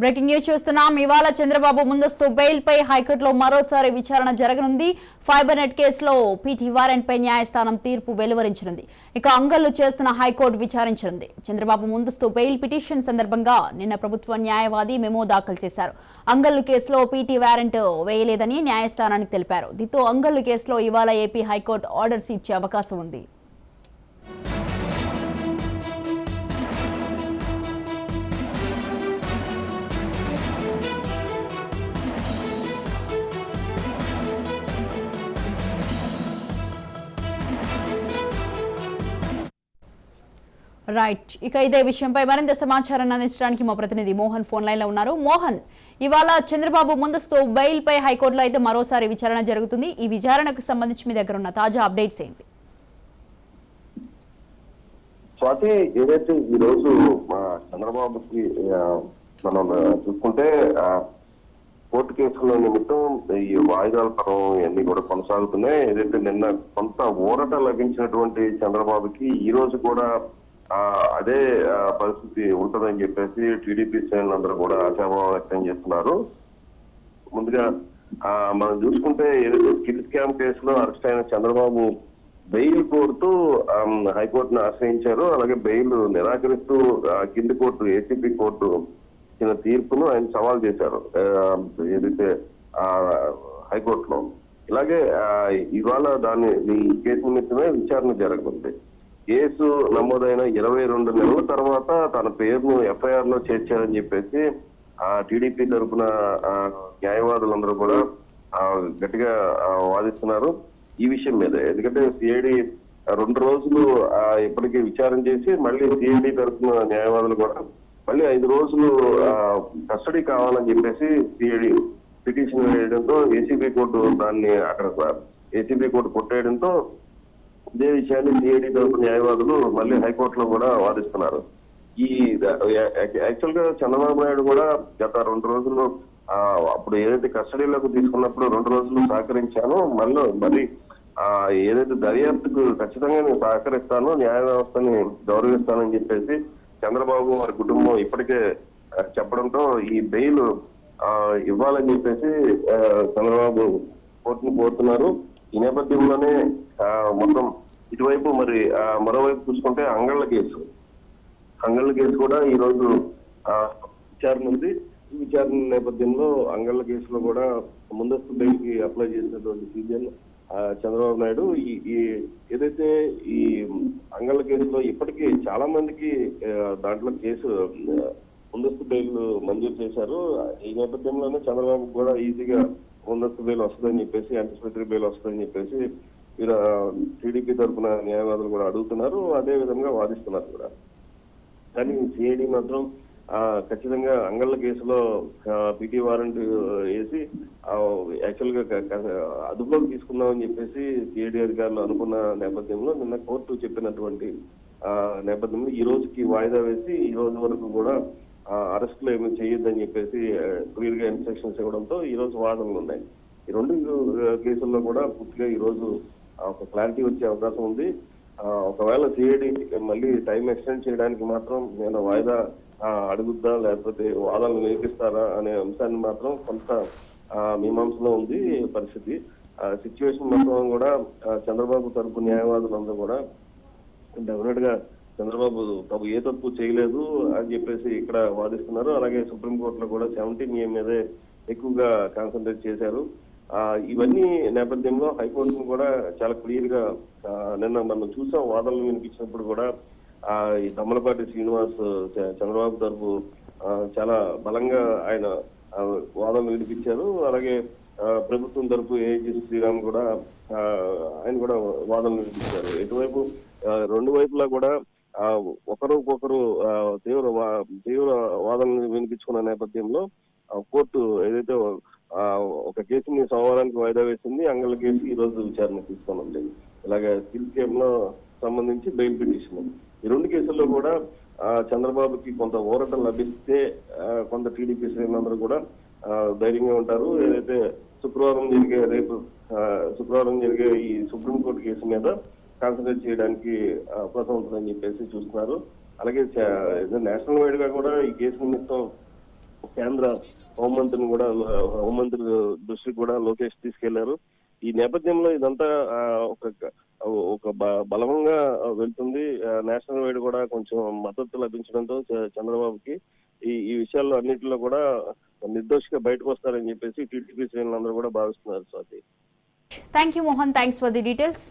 Breaking news చూస్తున్నాం. ఇవాళ చంద్రబాబు ముందస్తు బెయిల్ పై హైకోర్టులో మరోసారి విచారణ జరగనుంది. ఫైబర్ నెట్ కేసులో పీటీ వారెంట్ పై న్యాయస్థానం తీర్పు వెలువరించనుంది. ఇక అంగళ్ళు చేస్తున్న హైకోర్టు విచారించనుంది. చంద్రబాబు ముందస్తు బెయిల్ పిటిషన్ సందర్భంగా నిన్న ప్రభుత్వ న్యాయవాది మెమో దాఖలు చేశారు. అంగళ్ళు కేసులో పీటీ వారెంట్ వేయలేదని న్యాయస్థానానికి తెలిపారు. దీంతో అంగళ్ళు కేసులో ఇవాళ ఏపీ హైకోర్టు ఆర్డర్స్ ఇచ్చే అవకాశం ఉంది. రైట్ ఇక ఇదే విషయంపై మరింత సమాచారాన్ని అందించడానికి మా ప్రతినిధి మోహన్ ఫోన్ లైన్లో ఉన్నారు. మోహన్ ఇవాళ చంద్రబాబు ముందస్తు బెయిల్ పై హైకోర్టులో అయితే మరోసారి విచారణ జరుగుతుంది. ఈ విచారణకు సంబంధించి మీ దగ్గర ఉన్న తాజా అప్డేట్స్ ఏంటి? స్వాతి ఏదైతే ఈ రోజు మా చంద్రబాబుకి మనం చూసుకుంటే కోర్టు కేసుల నిమిత్తం ఈ వాయిదాల పరం ఇవన్నీ కూడా కొనసాగుతున్నాయి. ఏదైతే నిన్న కొంత ఊరట లభించినటువంటి చంద్రబాబుకి ఈ రోజు కూడా అదే పరిస్థితి ఉంటుందని చెప్పేసి టీడీపీ శ్రేణులందరూ కూడా ఆశాభావం వ్యక్తం చేస్తున్నారు. ముందుగా మనం చూసుకుంటే ఏదైతే కిడ్ స్కామ్ కేసులో అరెస్ట్ అయిన చంద్రబాబు బెయిల్ కోరుతూ హైకోర్టును ఆశ్రయించారు. అలాగే బెయిల్ నిరాకరిస్తూ కింది కోర్టు ఏసీపీ కోర్టు ఇచ్చిన తీర్పును ఆయన సవాల్ చేశారు. ఏదైతే హైకోర్టులో. ఇలాగే ఇవాళ దాన్ని ఈ కేసు నిమిత్తమే విచారణ జరగనుంది. కేసు నమోదైన ఇరవై రెండు నెలల తర్వాత తన పేరును ఎఫ్ఐఆర్లో చేర్చారని చెప్పేసి ఆ టీడీపీ తరఫున న్యాయవాదులందరూ కూడా ఆ, గట్టిగా వాదిస్తున్నారు ఈ విషయం మీద. ఎందుకంటే సిఐడి రెండు రోజులు ఆ, ఇప్పటికే విచారణ చేసి మళ్ళీ సిఐడి తరఫున న్యాయవాదులు కూడా మళ్ళీ ఐదు రోజులు కస్టడీ కావాలని చెప్పేసి సిఐడి పిటిషన్ వేయడంతో ఏసీబీ కోర్టు దాన్ని అక్కడ ఏసీబీ కోర్టు కొట్టేయడంతో ఇదే విషయాన్ని సిఐడి తరపు న్యాయవాదులు మళ్ళీ హైకోర్టులో కూడా వాదిస్తున్నారు. ఈ యాక్చువల్గా చంద్రబాబు నాయుడు కూడా గత రెండు రోజులు ఆ, అప్పుడు ఏదైతే కస్టడీలోకి తీసుకున్నప్పుడు రెండు రోజులు సహకరించానో మళ్ళీ మరి ఆ ఏదైతే దర్యాప్తుకు ఖచ్చితంగా నేను సహకరిస్తాను న్యాయ వ్యవస్థని గౌరవిస్తానని చెప్పేసి చంద్రబాబు వారి కుటుంబం ఇప్పటికే చెప్పడంతో ఈ బెయిల్ ఆ, ఇవ్వాలని చెప్పేసి చంద్రబాబు కోర్టును కోరుతున్నారు. ఈ నేపథ్యంలోనే ఆ, మొత్తం ఇటువైపు మరి మరోవైపు చూసుకుంటే అంగళ్ళ కేసు. అంగళ్ళ కేసు కూడా ఈ రోజు ఆ, విచారణ ఉంది. ఈ విచారణ నేపథ్యంలో అంగళ్ళ కేసులో కూడా ముందస్తు బెయిల్కి అప్లై చేసినటువంటి సీజన్ చంద్రబాబు నాయుడు ఈ ఈ ఏదైతే ఈ అంగళ్ళ కేసులో ఇప్పటికీ చాలా మందికి దాంట్లో కేసు ముందస్తు బెయిల్ మంజూరు చేశారు. ఈ నేపథ్యంలోనే చంద్రబాబు కూడా ఈజీగా ముందస్తు బెయిల్ వస్తుందని చెప్పేసి యాంటిసిపేటరీ బెయిల్ వస్తుందని చెప్పేసి టీడీపీ తరఫున న్యాయవాదులు కూడా అడుగుతున్నారు అదే విధంగా వాదిస్తున్నారు కూడా. కానీ సిఐడి మాత్రం ఖచ్చితంగా అంగళ్ళ కేసులో పిటి వారెంట్ వేసి యాక్చువల్గా అదుపులోకి తీసుకుందామని చెప్పేసి సిఐడి అధికారులు అనుకున్న నేపథ్యంలో నిన్న కోర్టు చెప్పినటువంటి ఆ, నేపథ్యంలో ఈ రోజుకి వాయిదా వేసి ఈ రోజు వరకు కూడా అరెస్టులు ఏమి చేయొద్దని చెప్పేసి క్లియర్గా ఇన్స్ట్రక్షన్స్ ఇవ్వడంతో ఈ రోజు వాదనలు ఉన్నాయి. ఈ రెండు కేసుల్లో కూడా పూర్తిగా ఈ రోజు ఒక క్లారిటీ వచ్చే అవకాశం ఉంది. ఒకవేళ సిఐడి మళ్ళీ టైం ఎక్స్టెండ్ చేయడానికి మాత్రం నేను వాయిదా అడుగుద్దా లేకపోతే వాదనలు వినిపిస్తారా అనే అంశాన్ని మాత్రం కొంత మీమాంసలో ఉంది పరిస్థితి. సిచ్యువేషన్ మొత్తం కూడా చంద్రబాబు తరపు న్యాయవాదులందరూ కూడా డెఫినెట్గా చంద్రబాబు తగు ఏ తప్పు చేయలేదు అని చెప్పేసి ఇక్కడ వాదిస్తున్నారు. అలాగే సుప్రీంకోర్టులో కూడా సెవెంటీన్ ఏ మీదే ఎక్కువగా కాన్సన్ట్రేట్ చేశారు. ఇవన్నీ నేపథ్యంలో హైకోర్టును కూడా చాలా క్లియర్గా నిన్న మనం చూసాం. వాదనలు వినిపించినప్పుడు కూడా ఆ, ఈ తమ్మలపాటి శ్రీనివాస్ చ- చంద్రబాబు తరపు చాలా బలంగా ఆయన వాదనలు వినిపించారు. అలాగే ప్రభుత్వం తరపు ఏజీ శ్రీరామ్ కూడా ఆయన కూడా వాదనలు వినిపించారు. ఎటువైపు రెండు వైపులా కూడా ఆ, ఒకరికొకరు తీవ్ర వా- తీవ్ర వాదనలు వినిపించుకున్న నేపథ్యంలో ఆ, కోర్టు ఏదైతే ఒక కేసుని సోమవారానికి వాయిదా వేసింది. అంగళ కేసు ఈ రోజు విచారణ తీసుకోనుంది. ఇలాగే స్కిల్ స్కేమ్లో సంబంధించి బెయిల్ పిటిషన్ ఈ రెండు కేసుల్లో కూడా చంద్రబాబుకి కొంత ఊరట లభిస్తే కొంత టీడీపీ శ్రేణులందరూ కూడా ధైర్యంగా ఉంటారు. ఏదైతే శుక్రవారం జరిగే రేపు శుక్రవారం జరిగే ఈ సుప్రీంకోర్టు కేసు మీద కాన్సన్ట్రేట్ చేయడానికి అవకాశం ఉంటుందని చెప్పేసి చూస్తున్నారు. అలాగే నేషనల్ వైడ్గా కూడా ఈ కేసు నిమిత్తం కేంద్ర హోంమంత్రిని కూడా హోంమంత్రి దృష్టికి కూడా లోకేష్ తీసుకెళ్ళారు. ఈ నేపథ్యంలో ఇదంతా ఒక ఒక బలవంగా వెళ్తుంది. నేషనల్ వైడ్ కూడా కొంచెం మద్దతు లభించడంతో చ- చంద్రబాబుకి ఈ ఈ విషయాల్లో అన్నింటిలో కూడా నిర్దోషిగా బయటకు వస్తారని చెప్పేసి టీడీపీ శ్రేణులందరూ కూడా భావిస్తున్నారు Swathi. Thank you Mohan thanks for the details